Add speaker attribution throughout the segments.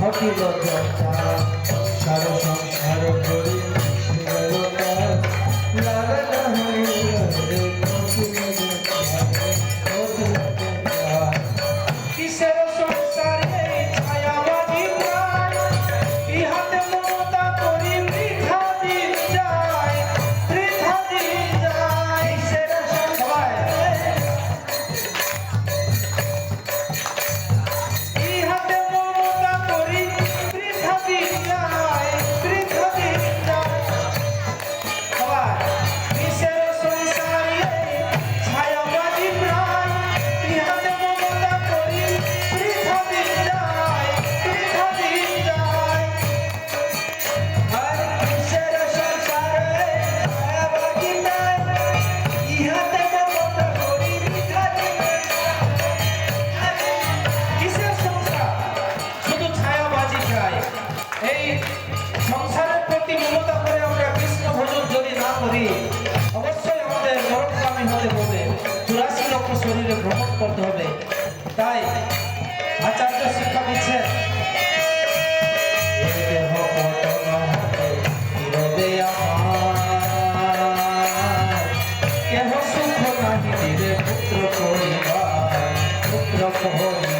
Speaker 1: ঘটিল ঘটিল
Speaker 2: সর্ব
Speaker 1: সুখ না নিজের পুত্র করিবা পুত্র করিবা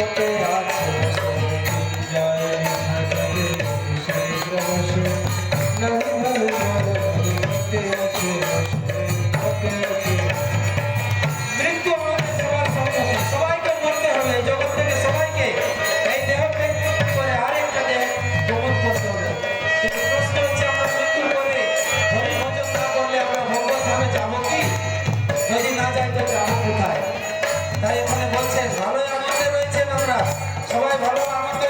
Speaker 1: পথে আছে ভালো আমাদের